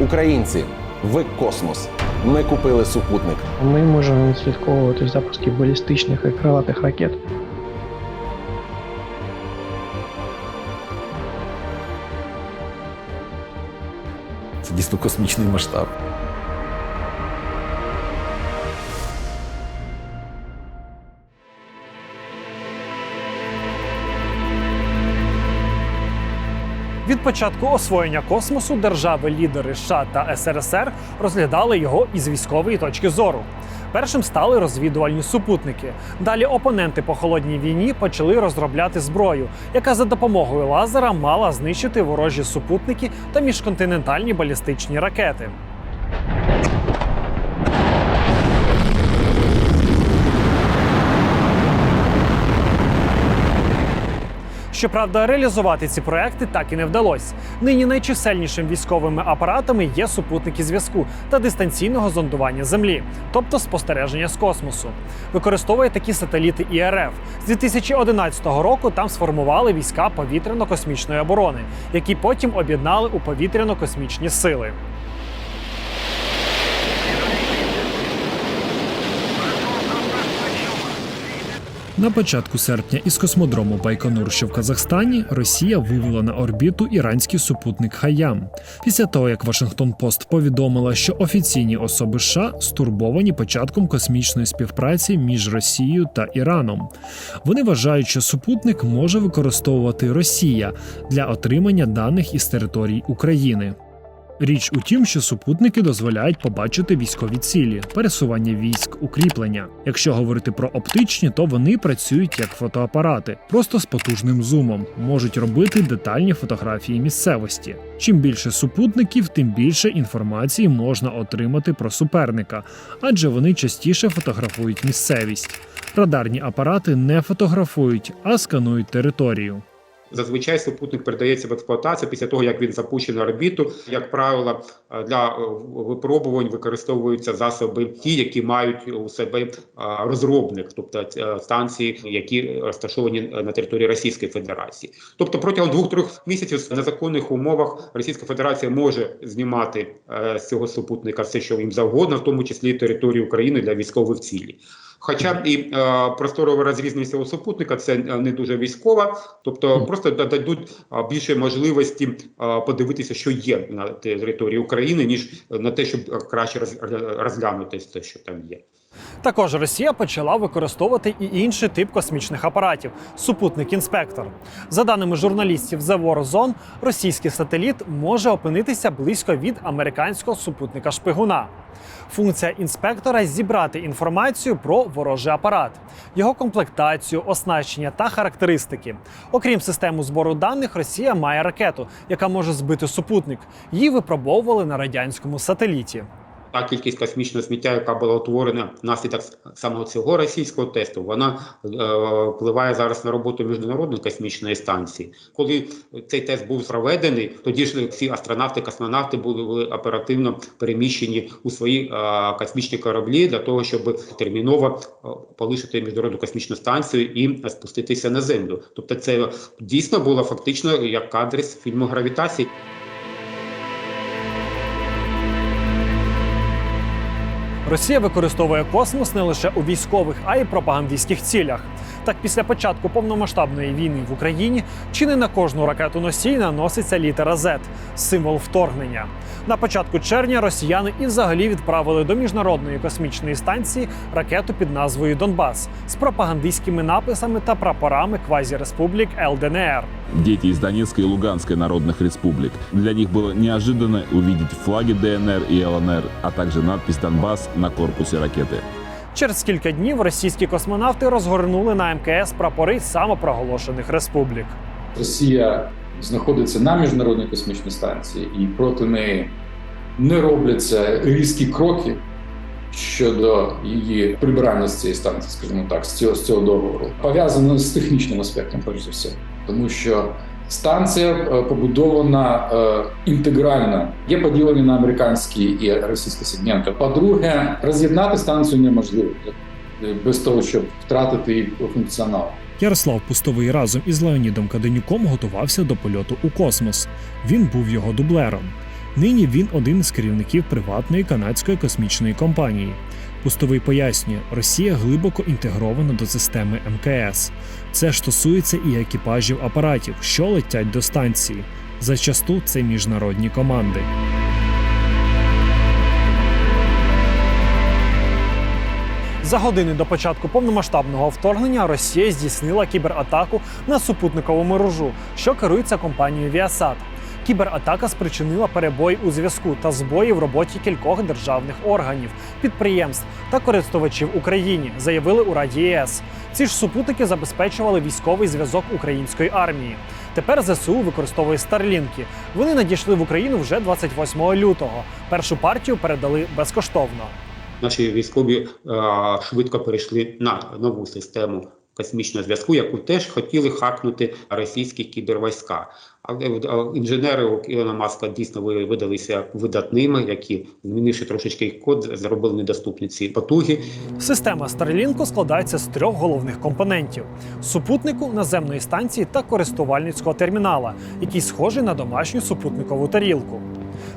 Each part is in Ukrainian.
Українці, ви космос. Ми купили супутник. Ми можемо відслідковувати запуски балістичних і крилатих ракет. Це дійсно космічний масштаб. Від початку освоєння космосу держави-лідери США та СРСР розглядали його із військової точки зору. Першим стали розвідувальні супутники. Далі опоненти по холодній війні почали розробляти зброю, яка за допомогою лазера мала знищити ворожі супутники та міжконтинентальні балістичні ракети. Щоправда, реалізувати ці проекти так і не вдалося. Нині найчисельнішим військовими апаратами є супутники зв'язку та дистанційного зондування Землі, тобто спостереження з космосу. Використовує такі сателіти ІРФ. З 2011 року там сформували війська повітряно-космічної оборони, які потім об'єднали у повітряно-космічні сили. На початку серпня із космодрому Байконур, що в Казахстані, Росія вивела на орбіту іранський супутник Хаям. Після того, як Вашингтон Пост повідомила, що офіційні особи США стурбовані початком космічної співпраці між Росією та Іраном. Вони вважають, що супутник може використовувати Росія для отримання даних із територій України. Річ у тім, що супутники дозволяють побачити військові цілі, пересування військ, укріплення. Якщо говорити про оптичні, то вони працюють як фотоапарати, просто з потужним зумом, можуть робити детальні фотографії місцевості. Чим більше супутників, тим більше інформації можна отримати про суперника, адже вони частіше фотографують місцевість. Радарні апарати не фотографують, а сканують територію. Зазвичай супутник передається в експлуатацію після того, як він запущений орбіту. Як правило, е, для е, випробувань використовуються засоби, ті, які мають у себе е, розробник, тобто станції, які розташовані на території Російської Федерації. Тобто протягом двох-трьох місяців на законних умовах Російська Федерація може знімати з цього супутника все, що їм завгодно, в тому числі територію України для військових цілей. Хоча і е, просторова розрізниця у супутника це е, не дуже військова, тобто просто дадуть е, більше можливості е, подивитися, що є на території України, ніж на те, щоб краще розглянути те, що там є. Також Росія почала використовувати і інший тип космічних апаратів супутник інспектор. За даними журналістів The War Zone, російський сателіт може опинитися близько від американського супутника шпигуна. Функція інспектора зібрати інформацію про ворожий апарат, його комплектацію, оснащення та характеристики. Окрім системи збору даних, Росія має ракету, яка може збити супутник. Її випробовували на радянському сателіті. Та кількість космічного сміття, яка була утворена внаслідок саме цього російського тесту, вона е, впливає зараз на роботу міжнародної космічної станції. Коли цей тест був проведений, тоді ж всі астронавти, космонавти були, оперативно переміщені у свої е, космічні кораблі для того, щоб терміново е, полишити міжнародну космічну станцію і спуститися на землю. Тобто, це дійсно було фактично як кадри з фільму Гравітації. Росія використовує космос не лише у військових, а й пропагандистських цілях. Так, після початку повномасштабної війни в Україні чи не на кожну ракету носій наноситься літера Z – символ вторгнення. На початку червня росіяни і взагалі відправили до міжнародної космічної станції ракету під назвою Донбас з пропагандистськими написами та прапорами квазіреспублік ЛДНР. дети из Донецкой и Луганской народных республик. Для них было неожиданно увидеть флаги ДНР и ЛНР, а также надпись «Донбасс» на корпусе ракеты. Через кілька днів російські космонавти розгорнули на МКС прапори самопроголошених республік. Росія знаходиться на міжнародній космічній станції, і проти неї не робляться різкі кроки щодо її прибирання з цієї станції, скажімо так, з цього, з цього договору. Пов'язано з технічним аспектом, перш за все, тому що станція е, побудована е, інтегрально, є поділені на американські і російські сегменти. По-друге, роз'єднати станцію неможливо е, без того, щоб втратити функціонал. Ярослав Пустовий разом із Леонідом Каденюком готувався до польоту у космос. Він був його дублером. Нині він один із керівників приватної канадської космічної компанії. Пустовий пояснює, Росія глибоко інтегрована до системи МКС. Це стосується і екіпажів апаратів, що летять до станції. Зачасту це міжнародні команди. За години до початку повномасштабного вторгнення Росія здійснила кібератаку на супутникову мережу, що керується компанією Viasat. Кібератака спричинила перебої у зв'язку та збої в роботі кількох державних органів, підприємств та користувачів Україні, заявили у Раді ЄС. Ці ж супутники забезпечували військовий зв'язок української армії. Тепер ЗСУ використовує старлінки. Вони надійшли в Україну вже 28 лютого. Першу партію передали безкоштовно. Наші військові е, швидко перейшли на нову систему космічного зв'язку, яку теж хотіли хакнути російські кібервійська. Але інженери Ілона Маска дійсно ви- видалися видатними, які, змінивши трошечки код, зробили недоступні ці потуги. Система Starlink складається з трьох головних компонентів: супутнику, наземної станції та користувальницького термінала, який схожий на домашню супутникову тарілку.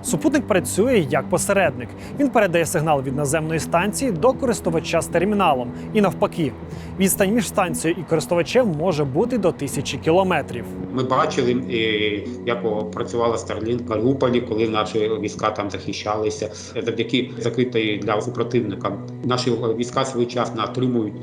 Супутник працює як посередник. Він передає сигнал від наземної станції до користувача з терміналом і навпаки. Відстань між станцією і користувачем може бути до тисячі кілометрів. Ми бачили, е, як працювала Starlink Маріуполі, коли наші війська там захищалися. Завдяки закритої для супротивника наші війська своєчасно отримують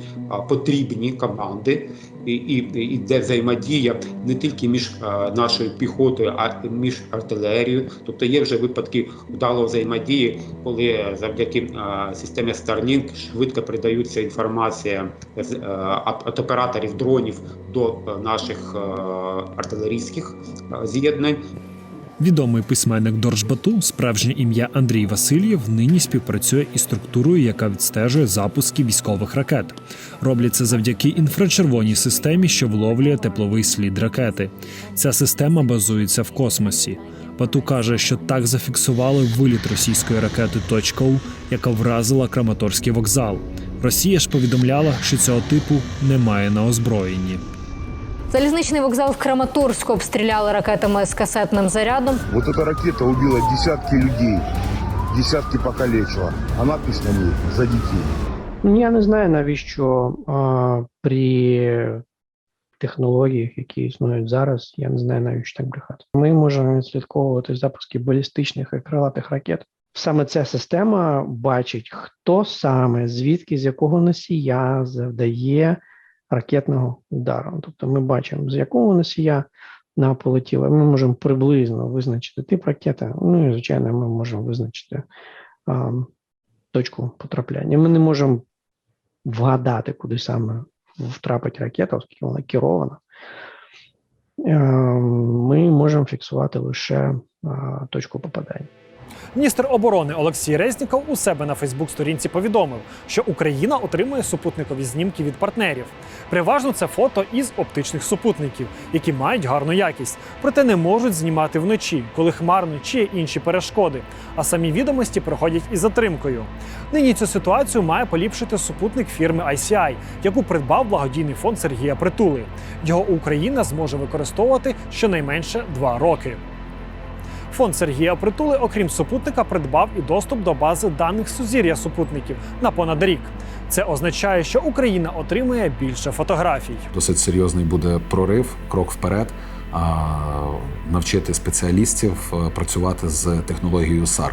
потрібні команди, і, йде взаємодія не тільки між нашою піхотою, а між артилерією. Тобто є вже випадки вдалої взаємодії, коли завдяки системі Starlink швидко передаються інформація з, е, від операторів дронів до е, наших е, артилерійських е, з'єднань. Відомий письменник Доржбату, справжнє ім'я Андрій Васильєв, нині співпрацює із структурою, яка відстежує запуски військових ракет. Роблять це завдяки інфрачервоній системі, що вловлює тепловий слід ракети. Ця система базується в космосі. Бату каже, що так зафіксували виліт російської ракети «Точка-У», яка вразила Краматорський вокзал. Росія ж повідомляла, що цього типу немає на озброєнні. Залізничний вокзал в Краматорську обстріляли ракетами з касетним зарядом. Вот эта ракета убила десятки людей, десятки покалечила. А надпись на ней «За детей». Ну, Я не знаю, навіщо а, при технологіях, які існують зараз, я не знаю, навіщо так брехати. Ми можемо відслідковувати запуски балістичних і крилатих ракет. Саме ця система бачить, хто саме, звідки, з якого носія завдає ракетного удару. Тобто ми бачимо, з якого носія вона полетіла. Ми можемо приблизно визначити тип ракети. Ну і звичайно, ми можемо визначити а, точку потрапляння. Ми не можемо вгадати, куди саме втрапить ракета, оскільки вона керована. Е, Ми можемо фіксувати лише точку попадання. Міністр оборони Олексій Резніков у себе на Фейсбук-сторінці повідомив, що Україна отримує супутникові знімки від партнерів. Переважно це фото із оптичних супутників, які мають гарну якість, проте не можуть знімати вночі, коли хмарно чи є інші перешкоди. А самі відомості проходять із затримкою. Нині цю ситуацію має поліпшити супутник фірми ICI, яку придбав благодійний фонд Сергія Притули. Його Україна зможе використовувати щонайменше два роки. Фонд Сергія Притули, окрім супутника, придбав і доступ до бази даних сузір'я супутників на понад рік. Це означає, що Україна отримує більше фотографій. Досить серйозний буде прорив, крок вперед. а, Навчити спеціалістів е, працювати з технологією SAR,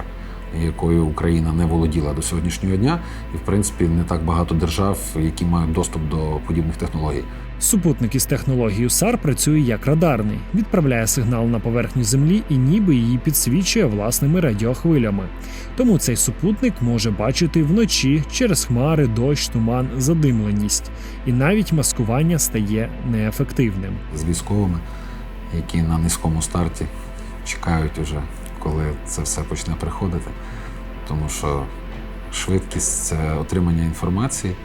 якою Україна не володіла до сьогоднішнього дня, і в принципі не так багато держав, які мають доступ до подібних технологій. Супутник із технологією SAR працює як радарний, відправляє сигнал на поверхню землі і ніби її підсвічує власними радіохвилями. Тому цей супутник може бачити вночі через хмари, дощ, туман, задимленість, і навіть маскування стає неефективним. з військовими, які на низькому старті чекають уже, коли це все почне приходити. Тому що швидкість отримання інформації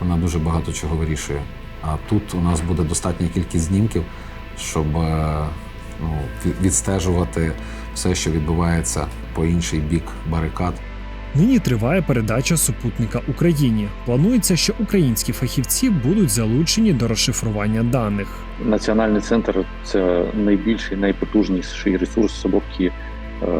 вона дуже багато чого вирішує. А тут у нас буде достатня кількість знімків, щоб е, ну, відстежувати все, що відбувається по інший бік барикад. Нині триває передача супутника Україні. Планується, що українські фахівці будуть залучені до розшифрування даних. Національний центр це найбільший, найпотужніший ресурс е,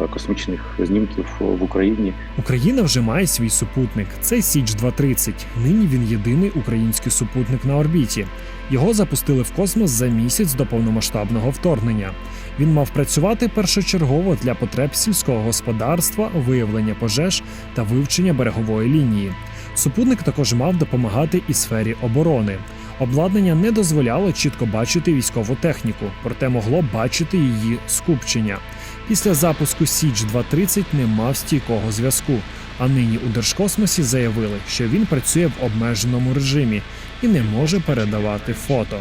космічних знімків в Україні. Україна вже має свій супутник. Це Січ 230 Нині він єдиний український супутник на орбіті. Його запустили в космос за місяць до повномасштабного вторгнення. Він мав працювати першочергово для потреб сільського господарства, виявлення пожеж та вивчення берегової лінії. Супутник також мав допомагати і сфері оборони. Обладнання не дозволяло чітко бачити військову техніку, проте могло бачити її скупчення. Після запуску Січ 230 не мав стійкого зв'язку. А нині у Держкосмосі заявили, що він працює в обмеженому режимі і не може передавати фото.